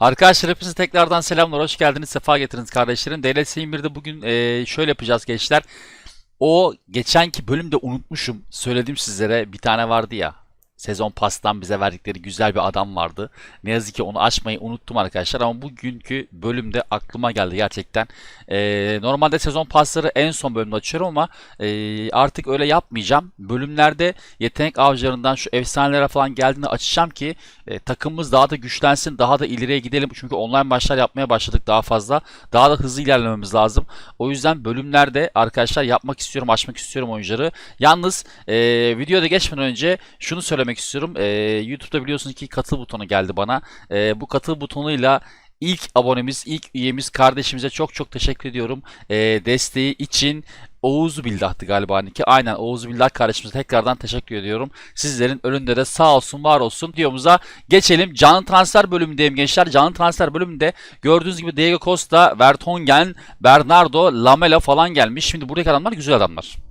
Arkadaşlar hepinize tekrardan selamlar. Hoş geldiniz. Sefa getirdiniz kardeşlerim. DLS 21'de bugün eee, şöyle yapacağız gençler. O geçenki bölümde unutmuşum. Söyledim sizlere bir tane vardı ya. Sezon pastan bize verdikleri güzel bir adam vardı. Ne yazık ki onu açmayı unuttum arkadaşlar ama bugünkü bölümde aklıma geldi gerçekten. Eee, normalde sezon pasları en son bölümde açıyorum ama eee, artık öyle yapmayacağım. Bölümlerde yetenek avcılarından şu efsanelere falan geldiğinde açacağım ki e, takımımız daha da güçlensin, daha da ileriye gidelim. Çünkü online maçlar yapmaya başladık daha fazla. Daha da hızlı ilerlememiz lazım. O yüzden bölümlerde arkadaşlar yapmak istiyorum, açmak istiyorum oyuncuları. Yalnız e, videoda geçmeden önce şunu söylemek istiyorum. E, YouTube'da biliyorsunuz ki katıl butonu geldi bana. E, bu katıl butonuyla ilk abonemiz, ilk üyemiz kardeşimize çok çok teşekkür ediyorum. E, desteği için Oğuz Bildah'tı galiba Niki. Aynen Oğuz Bildah kardeşimize tekrardan teşekkür ediyorum. Sizlerin önünde de sağ olsun var olsun videomuza geçelim. Canlı transfer bölümündeyim gençler. Canlı transfer bölümünde gördüğünüz gibi Diego Costa, Vertonghen, Bernardo, Lamela falan gelmiş. Şimdi buradaki adamlar güzel adamlar.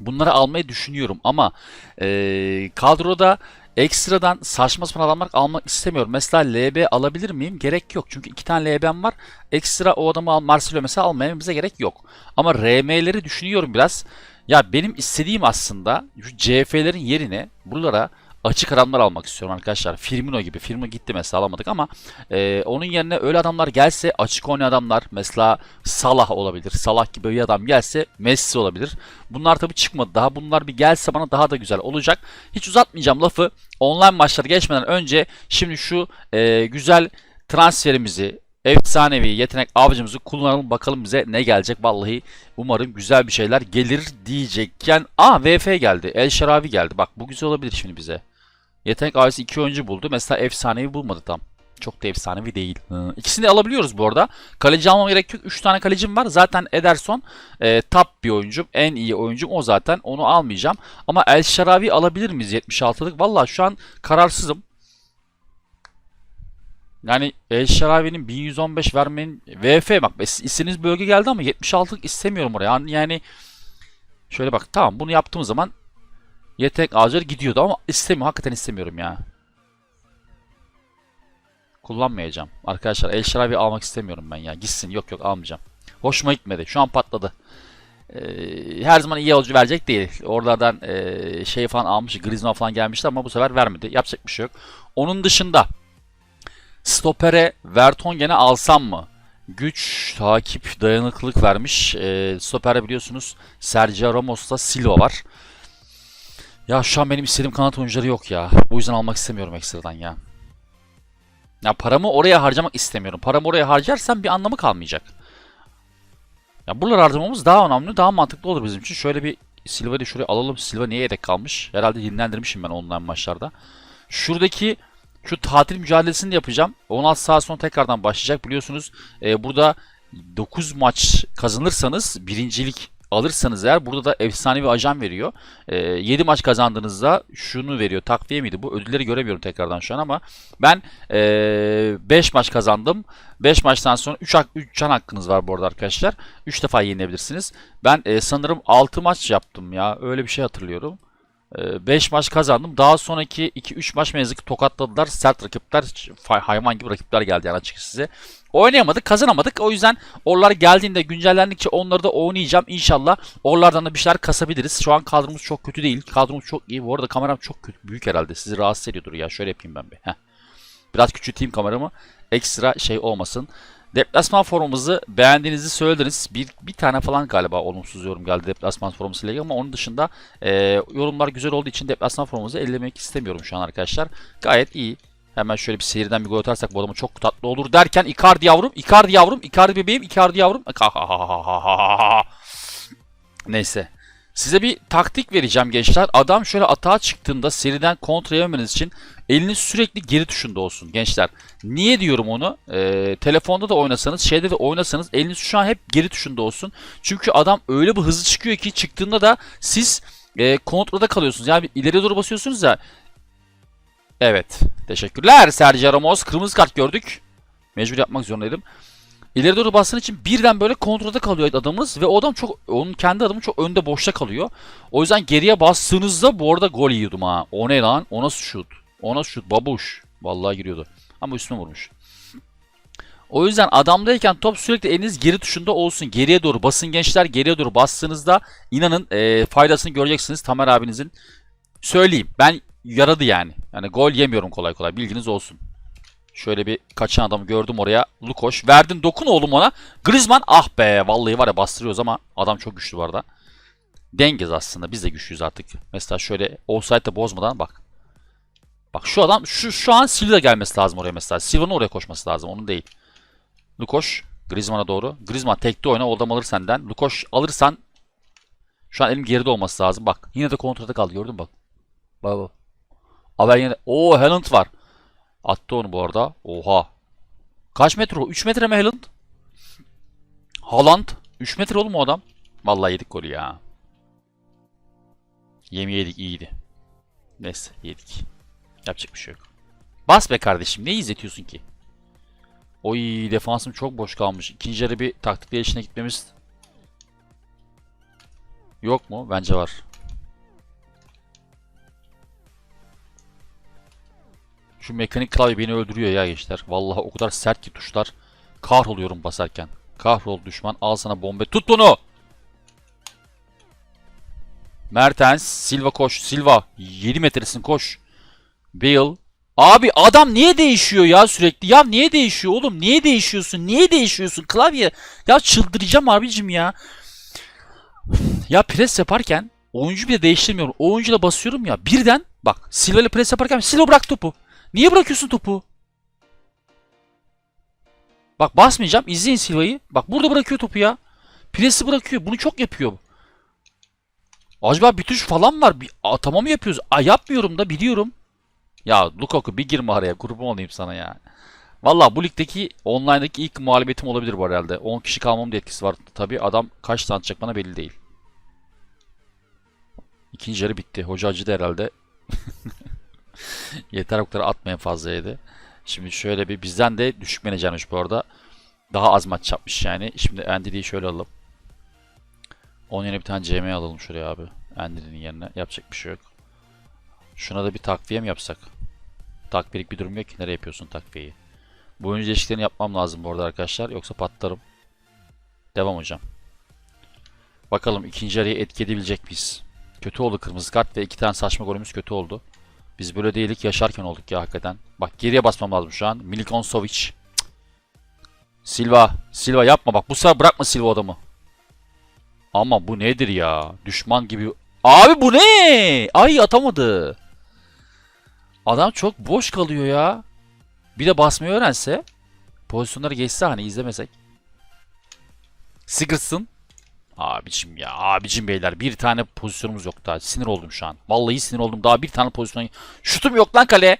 Bunları almayı düşünüyorum ama eee, kadroda ekstradan saçma sapan adamlar almak istemiyorum. Mesela LB alabilir miyim? Gerek yok. Çünkü iki tane LB'm var. Ekstra o adamı al, Marcelo mesela almaya bize gerek yok. Ama RM'leri düşünüyorum biraz. Ya benim istediğim aslında şu CF'lerin yerine buralara açık adamlar almak istiyorum arkadaşlar. Firmino gibi. Firmino gitti mesela alamadık ama e, onun yerine öyle adamlar gelse açık oynayan adamlar mesela Salah olabilir. Salah gibi bir adam gelse Messi olabilir. Bunlar tabii çıkmadı daha. Bunlar bir gelse bana daha da güzel olacak. Hiç uzatmayacağım lafı. Online maçlara geçmeden önce şimdi şu e, güzel transferimizi efsanevi yetenek avcımızı kullanalım bakalım bize ne gelecek. Vallahi umarım güzel bir şeyler gelir diyecekken. Aa VF geldi. El Şaravi geldi. Bak bu güzel olabilir şimdi bize. Yetenek avcısı iki oyuncu buldu. Mesela efsanevi bulmadı tam. Çok da efsanevi değil. İkisini de alabiliyoruz bu arada. Kaleci almama gerek yok. 3 tane kalecim var. Zaten Ederson e, top bir oyuncum. En iyi oyuncum o zaten. Onu almayacağım. Ama El Şaravi alabilir miyiz 76'lık? Valla şu an kararsızım. Yani El Şaravi'nin 1115 vermenin VF bak istediğiniz bölge geldi ama 76'lık istemiyorum oraya. Yani şöyle bak tamam bunu yaptığım zaman yetenek ağacları gidiyordu ama istemiyorum. Hakikaten istemiyorum ya. Kullanmayacağım. Arkadaşlar El Şaravi almak istemiyorum ben ya. Gitsin. Yok yok almayacağım. Hoşuma gitmedi. Şu an patladı. Ee, her zaman iyi yolcu verecek değil. Oralardan ee, şey falan almış. Griezmann falan gelmişti ama bu sefer vermedi. Yapacak bir şey yok. Onun dışında Stopere Vertonghen'e alsam mı? Güç, takip, dayanıklılık vermiş. E, stopere biliyorsunuz Sergio Ramos'la Silva var. Ya şu an benim istediğim kanat oyuncuları yok ya. Bu yüzden almak istemiyorum ekstradan ya. Ya paramı oraya harcamak istemiyorum. Paramı oraya harcarsam bir anlamı kalmayacak. Ya buraları harcamamız daha önemli, daha mantıklı olur bizim için. Şöyle bir Silva'yı şuraya alalım. Silva niye yedek kalmış? Herhalde dinlendirmişim ben online maçlarda. Şuradaki şu tatil mücadelesini de yapacağım. 16 saat sonra tekrardan başlayacak. Biliyorsunuz e, burada 9 maç kazanırsanız birincilik alırsanız eğer burada da efsane bir ajan veriyor. E, 7 maç kazandığınızda şunu veriyor. Takviye miydi bu? Ödülleri göremiyorum tekrardan şu an ama ben e, 5 maç kazandım. 5 maçtan sonra 3, 3 can hakkınız var bu arada arkadaşlar. 3 defa yenilebilirsiniz. Ben e, sanırım 6 maç yaptım ya. Öyle bir şey hatırlıyorum. 5 maç kazandım. Daha sonraki 2-3 maç mezlik tokatladılar. Sert rakipler, hayvan gibi rakipler geldi yani açıkçası size. Oynayamadık, kazanamadık. O yüzden orlar geldiğinde güncellendikçe onları da oynayacağım. İnşallah oralardan da bir şeyler kasabiliriz. Şu an kadromuz çok kötü değil. Kadromuz çok iyi. Bu arada kameram çok kötü, büyük herhalde. Sizi rahatsız ediyordur ya. Şöyle yapayım ben bir. Heh. Biraz küçülteyim kameramı. Ekstra şey olmasın. Deplasman forumunuzu beğendiğinizi söylediniz. Bir, bir tane falan galiba olumsuz yorum geldi deplasman forumuzu ile ilgili ama onun dışında e, yorumlar güzel olduğu için deplasman forumunuzu ellemek istemiyorum şu an arkadaşlar. Gayet iyi. Hemen şöyle bir seyirden bir gol atarsak bu adamın çok tatlı olur derken Icardi yavrum, Icardi yavrum, Icardi bebeğim, Icardi yavrum. Neyse. Size bir taktik vereceğim gençler. Adam şöyle atağa çıktığında seriden kontra yememeniz için eliniz sürekli geri tuşunda olsun gençler. Niye diyorum onu? Ee, telefonda da oynasanız, şeyde de oynasanız eliniz şu an hep geri tuşunda olsun. Çünkü adam öyle bir hızlı çıkıyor ki çıktığında da siz e, kontrada kalıyorsunuz. Yani ileri doğru basıyorsunuz ya. Evet. Teşekkürler Sergio Ramos. Kırmızı kart gördük. Mecbur yapmak zorundaydım. İleri doğru bastığın için birden böyle kontrolde kalıyor adamımız ve o adam çok onun kendi adamı çok önde boşta kalıyor. O yüzden geriye bastığınızda bu arada gol yiyordum ha. O ne lan? O nasıl şut? O nasıl şut? Babuş. Vallahi giriyordu. Ama üstüme vurmuş. O yüzden adamdayken top sürekli eliniz geri tuşunda olsun. Geriye doğru basın gençler. Geriye doğru bastığınızda inanın e, faydasını göreceksiniz Tamer abinizin. Söyleyeyim. Ben yaradı yani. Yani gol yemiyorum kolay kolay. Bilginiz olsun. Şöyle bir kaçan adamı gördüm oraya. Lukoş. Verdin dokun oğlum ona. Griezmann ah be. Vallahi var ya bastırıyoruz ama adam çok güçlü bu arada. Dengez aslında. Biz de güçlüyüz artık. Mesela şöyle offside'da bozmadan bak. Bak şu adam şu şu an Silva gelmesi lazım oraya mesela. Silva'nın oraya koşması lazım. Onun değil. Lukoş Griezmann'a doğru. Griezmann tekte oyna. O adam alır senden. Lukoş alırsan şu an elim geride olması lazım. Bak yine de kontrada kaldı. Gördün mü bak. Bak bak. Haber yine. Oo Haaland var. Attı onu bu arada. Oha. Kaç metre o? 3 metre mi Haaland? Haaland. 3 metre oğlum o adam. Vallahi yedik golü ya. Yemi yedik iyiydi. Neyse yedik. Yapacak bir şey yok. Bas be kardeşim. Ne izletiyorsun ki? Oy defansım çok boş kalmış. İkinci yarı bir taktik değişine gitmemiz yok mu? Bence var. Şu mekanik klavye beni öldürüyor ya gençler. Vallahi o kadar sert ki tuşlar. Kahroluyorum basarken. Kahrol düşman. Al sana bombe. Tut bunu. Mertens. Silva koş. Silva. 7 metresin koş. Bale. Abi adam niye değişiyor ya sürekli? Ya niye değişiyor oğlum? Niye değişiyorsun? Niye değişiyorsun? Klavye. Ya çıldıracağım abicim ya. Ya pres yaparken oyuncu bile değiştirmiyorum. O oyuncuyla basıyorum ya. Birden bak Silva ile pres yaparken Silva bırak topu. Niye bırakıyorsun topu? Bak basmayacağım. İzleyin Silva'yı. Bak burada bırakıyor topu ya. Presi bırakıyor. Bunu çok yapıyor. Acaba bir tuş falan var. Bir, Aa, tamam yapıyoruz. Aa, yapmıyorum da biliyorum. Ya Lukaku bir girme araya. Kurban olayım sana ya. Valla bu ligdeki online'daki ilk muhalibetim olabilir bu herhalde. 10 kişi kalmamın etkisi var. Tabi adam kaç tane atacak bana belli değil. İkinci yarı bitti. Hoca acıdı herhalde. Yeter o kadar atmayın fazla yedi. Şimdi şöyle bir bizden de düşük menajermiş bu arada. Daha az maç yapmış yani. Şimdi Endi'yi şöyle alalım. Onun yerine bir tane CM alalım şuraya abi. Endi'nin yerine. Yapacak bir şey yok. Şuna da bir takviye mi yapsak? Takviyelik bir durum yok ki. Nereye yapıyorsun takviyeyi? Bu oyuncu değişikliklerini yapmam lazım bu arada arkadaşlar. Yoksa patlarım. Devam hocam. Bakalım ikinci yarıyı etki edebilecek miyiz? Kötü oldu kırmızı kart ve iki tane saçma golümüz kötü oldu. Biz böyle değildik yaşarken olduk ya hakikaten. Bak geriye basmam lazım şu an. Milikon Savic. Silva. Silva yapma bak. Bu sefer bırakma Silva adamı. Ama bu nedir ya? Düşman gibi. Abi bu ne? Ay atamadı. Adam çok boş kalıyor ya. Bir de basmayı öğrense. Pozisyonları geçse hani izlemesek. Sigurdsson. Abicim ya abicim beyler bir tane pozisyonumuz yok daha. Sinir oldum şu an. Vallahi sinir oldum. Daha bir tane pozisyon. Şutum yok lan kale.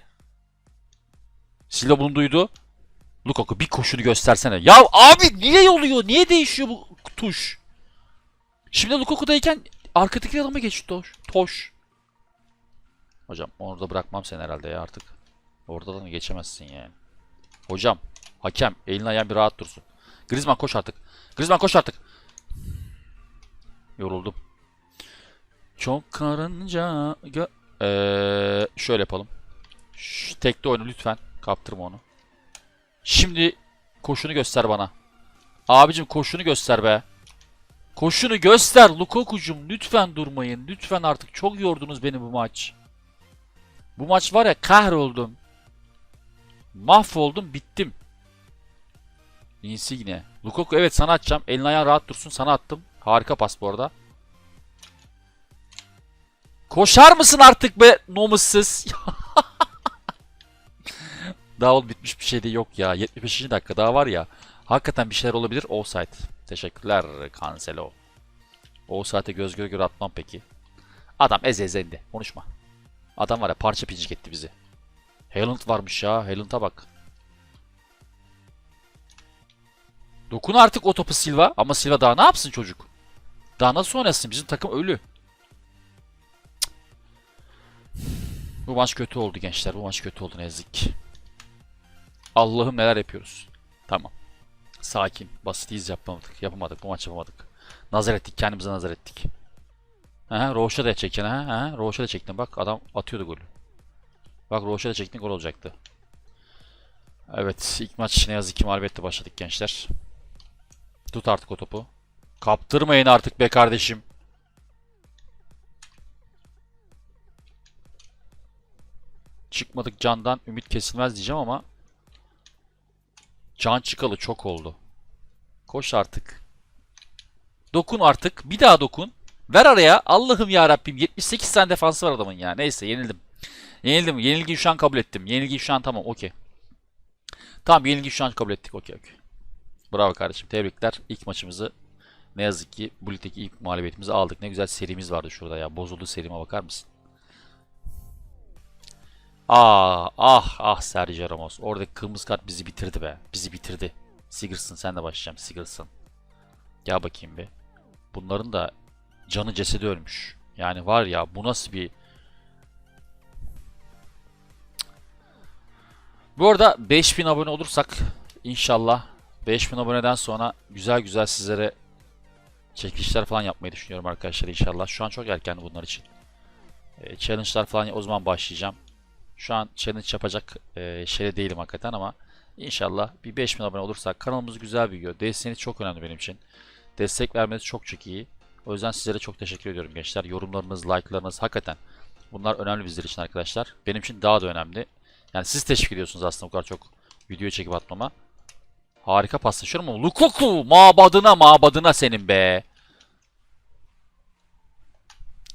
Silva bunu duydu. Lukaku bir koşunu göstersene. Ya abi niye oluyor? Niye değişiyor bu tuş? Şimdi Lukaku'dayken arkadaki adama geçti Toş. Toş. Hocam orada bırakmam seni herhalde ya artık. Orada da geçemezsin yani. Hocam hakem elin ayağın bir rahat dursun. Griezmann koş artık. Griezmann koş artık. Yoruldum. Çok karınca gö ee, şöyle yapalım. Şş, tekte oyunu lütfen. Kaptırma onu. Şimdi koşunu göster bana. Abicim koşunu göster be. Koşunu göster Lukaku'cum. Lütfen durmayın. Lütfen artık çok yordunuz beni bu maç. Bu maç var ya kahroldum. Mahvoldum bittim. Insigne. Lukaku evet sana atacağım. Elin ayağın rahat dursun sana attım. Harika pas bu arada. Koşar mısın artık be nomussuz? daha ol bitmiş bir şey de yok ya. 75. dakika daha var ya. Hakikaten bir şeyler olabilir. Offside. Teşekkürler Cancelo. Offside'e göz göre göre atmam peki. Adam eze eze indi. Konuşma. Adam var ya parça pincik etti bizi. Haaland varmış ya. Haaland'a bak. Dokun artık o topu Silva. Ama Silva daha ne yapsın çocuk? Daha nasıl oynasın? Bizim takım ölü. Bu maç kötü oldu gençler. Bu maç kötü oldu ne yazık. Allah'ım neler yapıyoruz. Tamam. Sakin. Basitiyiz yapamadık. Yapamadık. Bu maç yapamadık. Nazar ettik. Kendimize nazar ettik. Aha, Roşa da çekin ha. ha. Da çektin. Bak adam atıyordu golü. Bak Roşa da çektin gol olacaktı. Evet ilk maç ne yazık ki mağlubiyetle başladık gençler. Tut artık o topu. Kaptırmayın artık be kardeşim. Çıkmadık candan ümit kesilmez diyeceğim ama can çıkalı çok oldu. Koş artık. Dokun artık. Bir daha dokun. Ver araya. Allah'ım ya Rabbim 78 tane defansı var adamın ya. Neyse yenildim. Yenildim. Yenilgiyi şu an kabul ettim. Yenilgiyi şu an tamam. Okey. Tamam yenilgiyi şu an kabul ettik. Okey okey. Bravo kardeşim. Tebrikler. İlk maçımızı ne yazık ki bu ligdeki ilk mağlubiyetimizi aldık. Ne güzel serimiz vardı şurada ya. Bozuldu serime bakar mısın? Ah ah ah Sergio Ramos. Oradaki kırmızı kart bizi bitirdi be. Bizi bitirdi. Sigurdsson sen de başlayacağım Sigurdsson. Gel bakayım bir. Bunların da canı cesedi ölmüş. Yani var ya bu nasıl bir... Bu arada 5000 abone olursak inşallah 5000 aboneden sonra güzel güzel sizlere çekilişler falan yapmayı düşünüyorum arkadaşlar inşallah. Şu an çok erken bunlar için. E, challenge'lar falan o zaman başlayacağım. Şu an challenge yapacak e, şeyde değilim hakikaten ama inşallah bir 5000 abone olursak kanalımız güzel büyüyor. Desteğiniz çok önemli benim için. Destek vermeniz çok çok iyi. O yüzden sizlere çok teşekkür ediyorum gençler. Yorumlarınız, like'larınız hakikaten bunlar önemli bizler için arkadaşlar. Benim için daha da önemli. Yani siz teşvik ediyorsunuz aslında bu kadar çok video çekip atmama. Harika paslaşıyorum ama Lukaku mabadına mabadına senin be.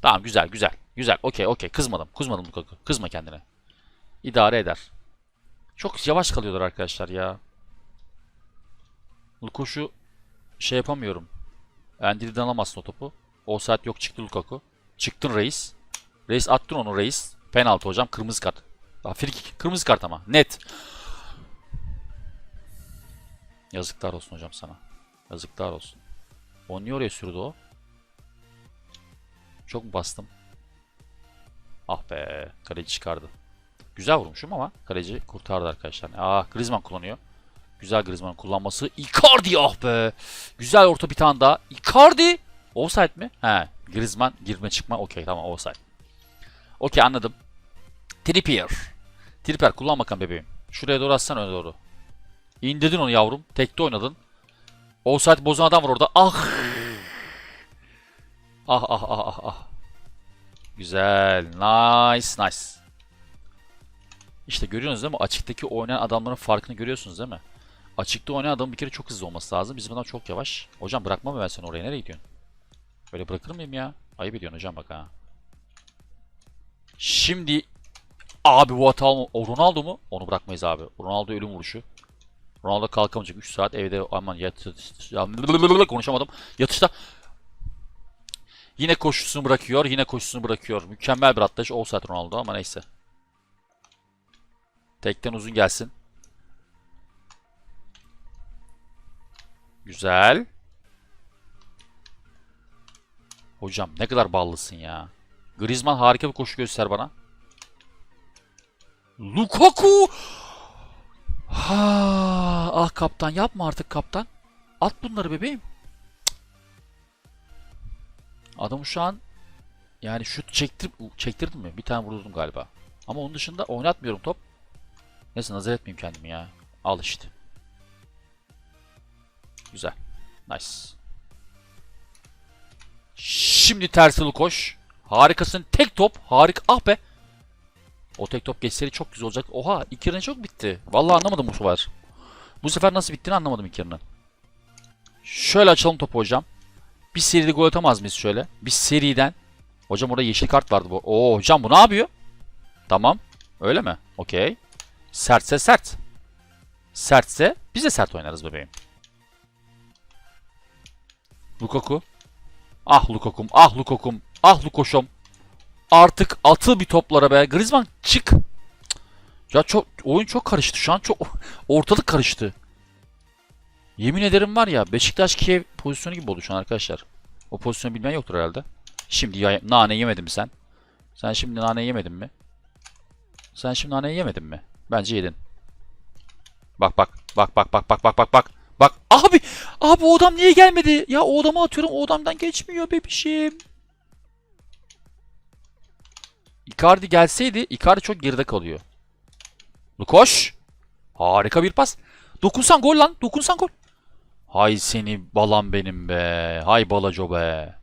Tamam güzel güzel. Güzel okey okey kızmadım. Kızmadım Lukaku. Kızma kendine. İdare eder. Çok yavaş kalıyorlar arkadaşlar ya. Lukaku şey yapamıyorum. Endiri'den alamazsın o topu. O saat yok çıktı Lukaku. Çıktın reis. Reis attın onu reis. Penaltı hocam. Kırmızı kart. Daha frikik. Kırmızı kart ama. Net. Yazıklar olsun hocam sana. Yazıklar olsun. O niye oraya sürdü o? Çok bastım? Ah be. Kaleci çıkardı. Güzel vurmuşum ama kaleci kurtardı arkadaşlar. Ah Griezmann kullanıyor. Güzel Griezmann'ın kullanması. Icardi ah be. Güzel orta bir tane daha. Icardi. Offside mi? He. Griezmann girme çıkma. Okey tamam offside. Okey anladım. Trippier. Trippier kullan bakalım bebeğim. Şuraya doğru atsan öne doğru. İndirdin onu yavrum. Tekte oynadın. Offside bozan adam var orada. Ah. Ah ah ah ah ah. Güzel. Nice nice. İşte görüyorsunuz değil mi? Açıktaki oynayan adamların farkını görüyorsunuz değil mi? Açıkta oynayan adamın bir kere çok hızlı olması lazım. Bizim adam çok yavaş. Hocam bırakma mı ben seni oraya? Nereye gidiyorsun? Böyle bırakır mıyım ya? Ayıp ediyorsun hocam bak ha. Şimdi abi bu hata? O Ronaldo mu? Onu bırakmayız abi. Ronaldo ölüm vuruşu. Ronaldo kalkamayacak. 3 saat evde aman yat konuşamadım. Yatışta Yine koşusunu bırakıyor. Yine koşusunu bırakıyor. Mükemmel bir atlayış. Offside Ronaldo ama neyse. Tekten uzun gelsin. Güzel. Hocam ne kadar ballısın ya. Griezmann harika bir koşu göster bana. Lukaku! Ha, ah kaptan yapma artık kaptan. At bunları bebeğim. Adam şu an yani şut çektir çektirdim mi? Bir tane vurdum galiba. Ama onun dışında oynatmıyorum top. Neyse nazar etmeyeyim kendimi ya. Al işte. Güzel. Nice. Şimdi tersili koş. Harikasın. Tek top. Harika. Ah be. O tek top geçseydi çok güzel olacak. Oha ilk yarının çok bitti. Vallahi anlamadım bu sefer. Bu sefer nasıl bittiğini anlamadım ilk yarının. Şöyle açalım topu hocam. Bir seride gol atamaz mıyız şöyle? Bir seriden. Hocam orada yeşil kart vardı bu. Oo hocam bu ne yapıyor? Tamam. Öyle mi? Okey. Sertse sert. Sertse biz de sert oynarız bebeğim. Lukaku. Ah Lukaku'm, ah Lukaku'm, ah Lukoş'um. Artık atı bir toplara be. Griezmann çık. Ya çok oyun çok karıştı şu an. Çok ortalık karıştı. Yemin ederim var ya Beşiktaş Kiev pozisyonu gibi oldu şu an arkadaşlar. O pozisyonu bilmeyen yoktur herhalde. Şimdi ya, nane yemedin mi sen? Sen şimdi nane yemedin mi? Sen şimdi nane yemedin mi? Bence yedin. Bak bak bak bak bak bak bak bak bak. Bak abi abi o adam niye gelmedi? Ya o adamı atıyorum o adamdan geçmiyor bebişim. Icardi gelseydi Icardi çok geride kalıyor. Lukoş. Harika bir pas. Dokunsan gol lan. Dokunsan gol. Hay seni balam benim be. Hay balaco be.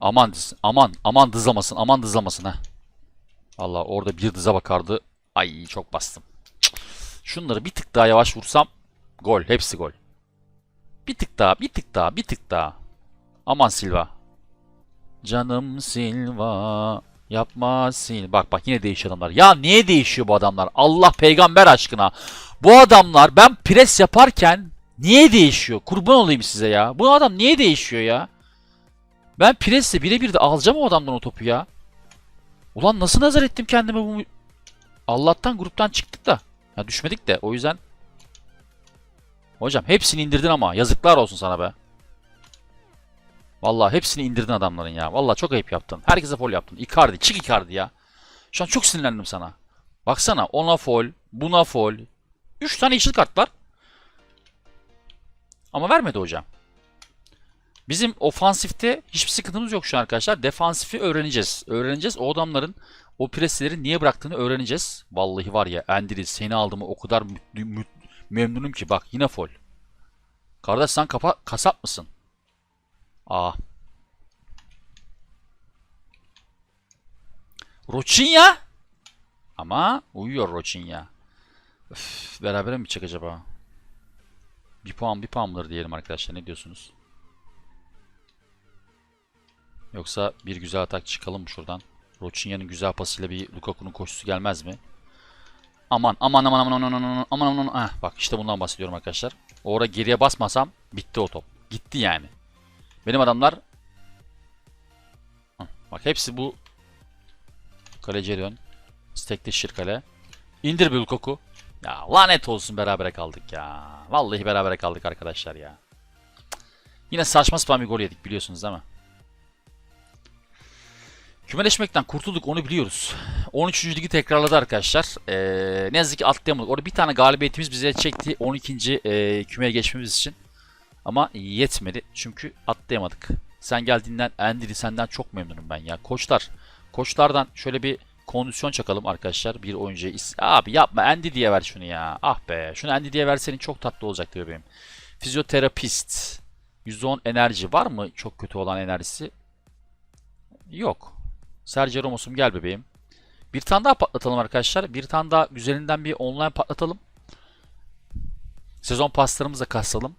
Aman aman aman dızlamasın. Aman dızlamasın ha. Allah orada bir dıza bakardı. Ay çok bastım. Şunları bir tık daha yavaş vursam gol. Hepsi gol. Bir tık daha, bir tık daha, bir tık daha. Aman Silva. Canım Silva. Yapma sil. Bak bak yine değişiyor adamlar. Ya niye değişiyor bu adamlar? Allah peygamber aşkına. Bu adamlar ben pres yaparken niye değişiyor? Kurban olayım size ya. Bu adam niye değişiyor ya? Ben presle birebir de alacağım o adamdan o topu ya. Ulan nasıl nazar ettim kendime bu... Allah'tan gruptan çıktık da. Ya düşmedik de o yüzden. Hocam hepsini indirdin ama yazıklar olsun sana be. Vallahi hepsini indirdin adamların ya. Vallahi çok ayıp yaptın. Herkese foul yaptın. Icardi, çık Icardi ya. Şu an çok sinirlendim sana. Baksana ona foul, buna foul. 3 tane yeşil kart var. Ama vermedi hocam. Bizim ofansifte hiçbir sıkıntımız yok şu an arkadaşlar. Defansifi öğreneceğiz. Öğreneceğiz. O adamların o presleri niye bıraktığını öğreneceğiz. Vallahi var ya Endiriz seni aldığımı o kadar memnunum ki. Bak yine foul. Kardeş sen kapa kasap mısın? Aa. Roçinya. Ama uyuyor Roçinya. Öf, berabere mi çık acaba? Bir puan bir puan mıdır diyelim arkadaşlar. Ne diyorsunuz? Yoksa bir güzel atak çıkalım mı şuradan? Roçinya'nın güzel pasıyla bir Lukaku'nun koşusu gelmez mi? Aman aman aman aman aman aman aman aman aman. Ah, bak işte bundan bahsediyorum arkadaşlar. Orada geriye basmasam bitti o top. Gitti yani. Benim adamlar Bak hepsi bu Kaleciye dön. Stekleşir kale. İndir bir Lukaku. Ya lanet olsun berabere kaldık ya. Vallahi berabere kaldık arkadaşlar ya. Yine saçma sapan bir gol yedik biliyorsunuz değil mi? Kümeleşmekten kurtulduk onu biliyoruz. 13. ligi tekrarladı arkadaşlar. Ee, ne yazık ki atlayamadık. Orada bir tane galibiyetimiz bize çekti 12. E, kümeye geçmemiz için. Ama yetmedi çünkü atlayamadık. Sen geldiğinden Endiri senden çok memnunum ben ya. Koçlar, koçlardan şöyle bir kondisyon çakalım arkadaşlar. Bir oyuncuya is- Abi yapma Endi diye ver şunu ya. Ah be. Şunu Endi diye versenin çok tatlı olacaktı bebeğim. Fizyoterapist. %10 enerji var mı çok kötü olan enerjisi? Yok. Sergio Ramos'um gel bebeğim. Bir tane daha patlatalım arkadaşlar. Bir tane daha güzelinden bir online patlatalım. Sezon paslarımızı da kasalım.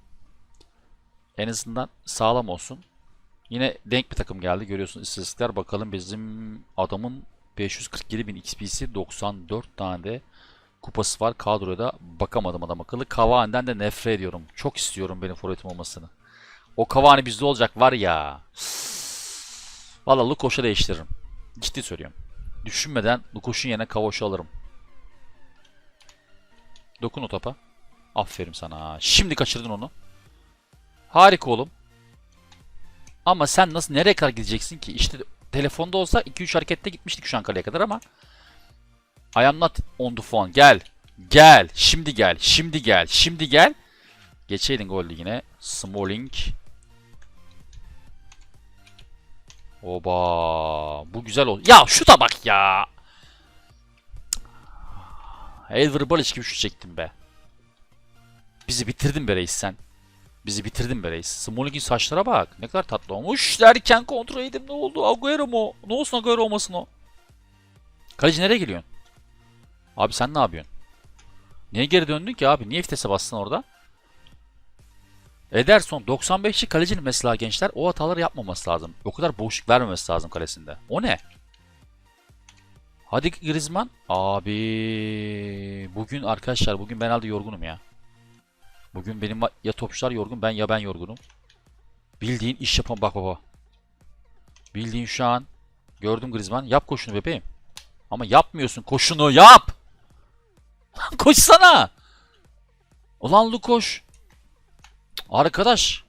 En azından sağlam olsun. Yine denk bir takım geldi. Görüyorsunuz istatistikler. Bakalım bizim adamın 547 bin XP'si 94 tane de kupası var. Kadroya da bakamadım adam akıllı. Cavani'den de nefret ediyorum. Çok istiyorum benim forvetim olmasını. O Cavani bizde olacak var ya. Valla Lukoş'a değiştiririm. Ciddi söylüyorum. Düşünmeden Lukoş'un yerine Kavoş'u alırım. Dokun o topa. Aferin sana. Şimdi kaçırdın onu. Harika oğlum. Ama sen nasıl nereye kadar gideceksin ki? İşte telefonda olsa 2-3 harekette gitmiştik şu an kaleye kadar ama I am not on the phone. Gel. Gel. Şimdi gel. Şimdi gel. Şimdi gel. Geçeydin gol yine. Smalling. Oba. Bu güzel oldu. Ya şu da bak ya. Elver Balic gibi şu çektim be. Bizi bitirdin be reis sen. Bizi bitirdin be reis. Smoling'in saçlara bak. Ne kadar tatlı olmuş. Derken kontrol edeyim ne oldu? Agüero mu? Ne olsun Agüero olmasın o? Kaleci nereye geliyorsun? Abi sen ne yapıyorsun? Niye geri döndün ki abi? Niye vitese bastın orada? Ederson 95'li kalecinin mesela gençler o hataları yapmaması lazım. O kadar boşluk vermemesi lazım kalesinde. O ne? Hadi Griezmann. Abi bugün arkadaşlar bugün ben herhalde yorgunum ya. Bugün benim ya topçular yorgun ben ya ben yorgunum. Bildiğin iş yapan bak baba. Bildiğin şu an gördüm Griezmann yap koşunu bebeğim. Ama yapmıyorsun koşunu yap. Koşsana. Ulan Lukoş. Arkadaş.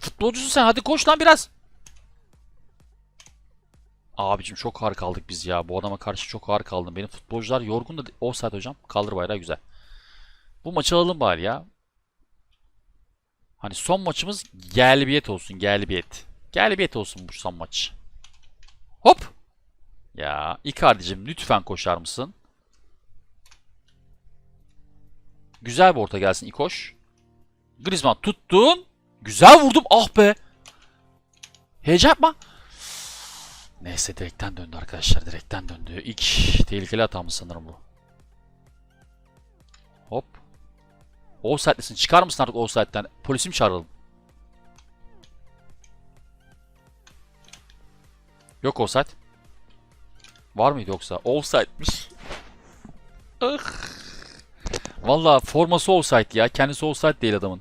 Futbolcusun sen hadi koş lan biraz. Abicim çok ağır kaldık biz ya. Bu adama karşı çok ağır kaldım. Benim futbolcular yorgun da offside hocam. Kaldır bayrağı güzel. Bu maçı alalım bari ya. Hani son maçımız galibiyet olsun. Galibiyet. Galibiyet olsun bu son maç. Hop. Ya Icardi'cim lütfen koşar mısın? Güzel bir orta gelsin İkoş. Griezmann tuttun. Güzel vurdum. Ah be. Heyecan yapma. Neyse direkten döndü arkadaşlar. Direkten döndü. İlk tehlikeli hatamız sanırım bu. Hop. Offside'lisin. Çıkar mısın artık offside'den? Polisi mi çağıralım? Yok offside. Var mıydı yoksa? Offside'miş. Ah. Valla forması offside ya. Kendisi offside değil adamın.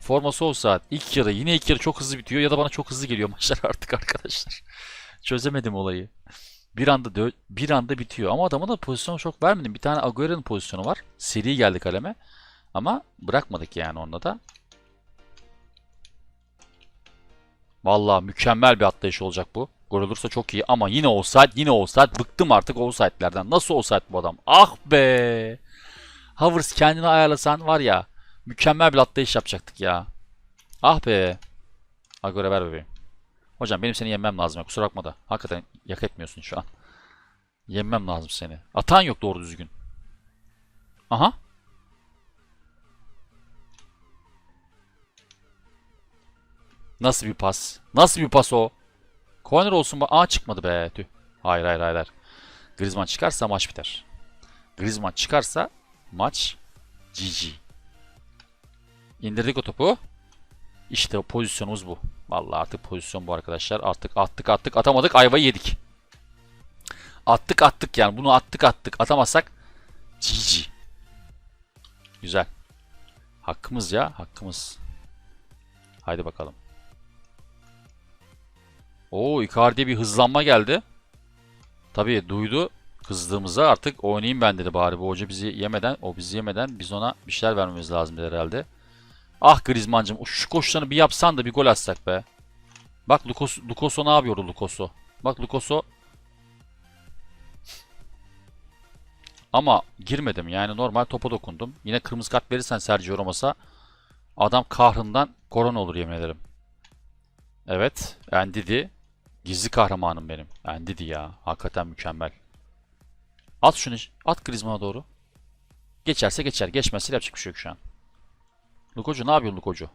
Forması offside. İlk yarı. Yine ilk yarı çok hızlı bitiyor ya da bana çok hızlı geliyor maçlar artık arkadaşlar. Çözemedim olayı. Bir anda bir anda bitiyor. Ama adama da pozisyon çok vermedim. Bir tane Agüero'nun pozisyonu var. Seri geldi kaleme. Ama bırakmadık yani onda da. Vallahi mükemmel bir atlayış olacak bu. Gol olursa çok iyi ama yine offside, yine offside. Bıktım artık offside'lerden. Nasıl offside bu adam? Ah be! Havertz kendini ayarlasan var ya mükemmel bir atlayış yapacaktık ya. Ah be! Agüero ver bebeğim. Hocam benim seni yenmem lazım ya kusura bakma da. Hakikaten yak etmiyorsun şu an. Yenmem lazım seni. Atan yok doğru düzgün. Aha. Nasıl bir pas? Nasıl bir pas o? Corner olsun. Aa çıkmadı be. Tüh. Hayır hayır. hayır. Griezmann çıkarsa maç biter. Griezmann çıkarsa maç GG. İndirdik o topu. İşte o pozisyonumuz bu. Vallahi artık pozisyon bu arkadaşlar. Artık attık attık atamadık ayvayı yedik. Attık attık yani bunu attık attık atamazsak GG. Güzel. Hakkımız ya hakkımız. Haydi bakalım. Oo Icardi'ye bir hızlanma geldi. Tabii duydu kızdığımızda artık oynayayım ben dedi bari bu hoca bizi yemeden o bizi yemeden biz ona bir şeyler vermemiz lazım dedi herhalde. Ah Griezmann'cım şu koşularını bir yapsan da bir gol atsak be. Bak Lukos, Lukoso ne yapıyordu Lukoso? Bak Lukoso Ama girmedim yani normal topa dokundum. Yine kırmızı kart verirsen Sergio Ramos'a adam kahrından korona olur yemin ederim. Evet, Endidi. Gizli kahramanım benim. Endidi ya. Hakikaten mükemmel. At şunu. At Griezmann'a doğru. Geçerse geçer. Geçmezse yapacak bir şey yok şu an. Lukocu ne yapıyor Lukocu?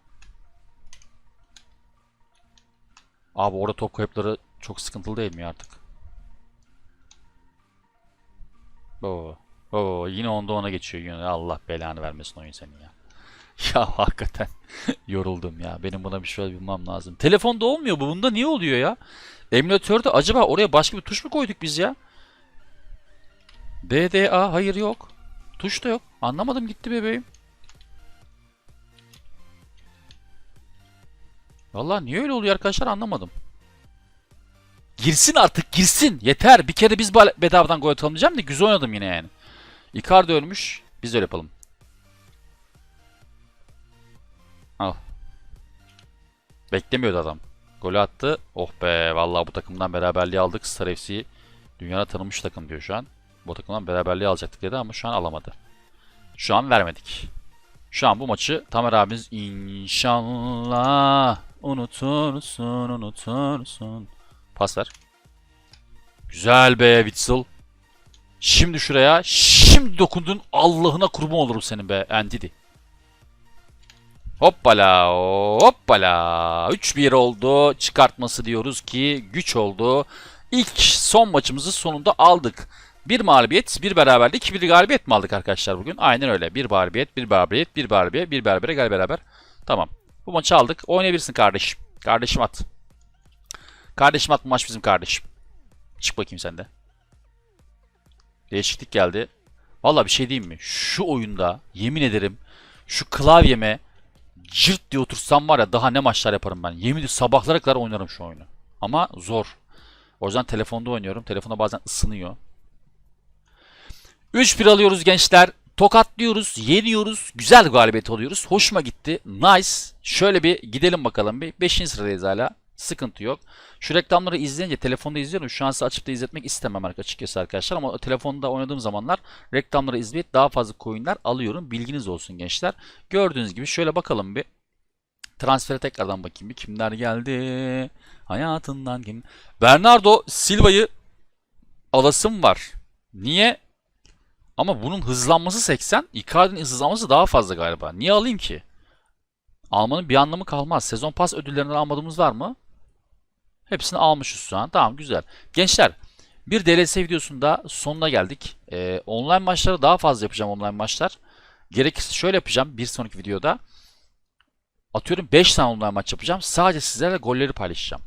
Abi orada top kayıpları çok sıkıntılı değil mi artık? Oo. Oo, yine onda ona geçiyor yine. Allah belanı vermesin oyun senin ya. Ya hakikaten yoruldum ya. Benim buna bir şey bulmam lazım. Telefonda olmuyor bu. Bunda niye oluyor ya? Emülatörde acaba oraya başka bir tuş mu koyduk biz ya? DDA hayır yok. Tuş da yok. Anlamadım gitti bebeğim. Vallahi niye öyle oluyor arkadaşlar anlamadım. Girsin artık girsin. Yeter. Bir kere biz bedavadan gol atalım diyeceğim de güzel oynadım yine yani. Icardi ölmüş. Biz de öyle yapalım. Al. Beklemiyordu adam. Golü attı. Oh be vallahi bu takımdan beraberliği aldık. Star FC dünyada tanınmış takım diyor şu an. Bu takımdan beraberliği alacaktık dedi ama şu an alamadı. Şu an vermedik. Şu an bu maçı Tamer abimiz inşallah unutursun unutursun. Pas ver. Güzel be Witzel. Şimdi şuraya. Şimdi dokundun. Allah'ına kurban olurum senin be Endidi. Hoppala hoppala. 3-1 oldu. Çıkartması diyoruz ki güç oldu. İlk son maçımızı sonunda aldık. Bir mağlubiyet, bir beraberlik, bir galibiyet mi aldık arkadaşlar bugün? Aynen öyle. Bir mağlubiyet, bir beraberiyet, bir beraberiyet, bir berabere, gel beraber. Tamam. Bu maçı aldık. Oynayabilirsin kardeşim. Kardeşim at. Kardeşim at bu maç bizim kardeşim. Çık bakayım sen de. Değişiklik geldi. Valla bir şey diyeyim mi? Şu oyunda yemin ederim şu klavyeme cırt diye otursam var ya daha ne maçlar yaparım ben. Yemin ediyorum sabahlara kadar oynarım şu oyunu. Ama zor. O yüzden telefonda oynuyorum. Telefonda bazen ısınıyor. 3-1 alıyoruz gençler. Tokatlıyoruz, yeniyoruz. Güzel galibiyet alıyoruz. Hoşuma gitti. Nice. Şöyle bir gidelim bakalım. Bir 5. sıradayız hala. Sıkıntı yok. Şu reklamları izleyince telefonda izliyorum. Şu an size açıp da izletmek istemem açıkçası arkadaşlar. Ama telefonda oynadığım zamanlar reklamları izleyip daha fazla coinler alıyorum. Bilginiz olsun gençler. Gördüğünüz gibi şöyle bakalım bir. Transfere tekrardan bakayım bir. Kimler geldi? Hayatından kim? Bernardo Silva'yı alasım var. Niye? Ama bunun hızlanması 80, Icardi'nin hızlanması daha fazla galiba. Niye alayım ki? Almanın bir anlamı kalmaz. Sezon pas ödüllerinden almadığımız var mı? Hepsini almışız şu an. Tamam güzel. Gençler bir DLC videosunda sonuna geldik. Ee, online maçları daha fazla yapacağım online maçlar. Gerekirse şöyle yapacağım bir sonraki videoda. Atıyorum 5 tane online maç yapacağım. Sadece sizlerle golleri paylaşacağım.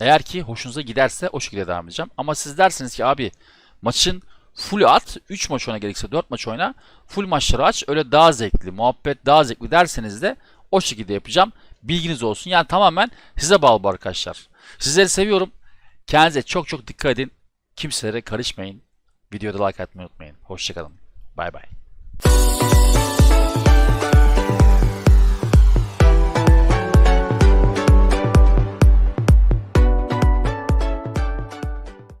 Eğer ki hoşunuza giderse o şekilde devam edeceğim. Ama siz dersiniz ki abi maçın full at, 3 maç oyna gerekirse 4 maç oyna. Full maçları aç. Öyle daha zevkli, muhabbet daha zevkli derseniz de o şekilde yapacağım. Bilginiz olsun. Yani tamamen size bağlı bu arkadaşlar. Sizleri seviyorum. Kendinize çok çok dikkat edin. Kimselere karışmayın. Videoda like atmayı unutmayın. Hoşçakalın. Bay bay.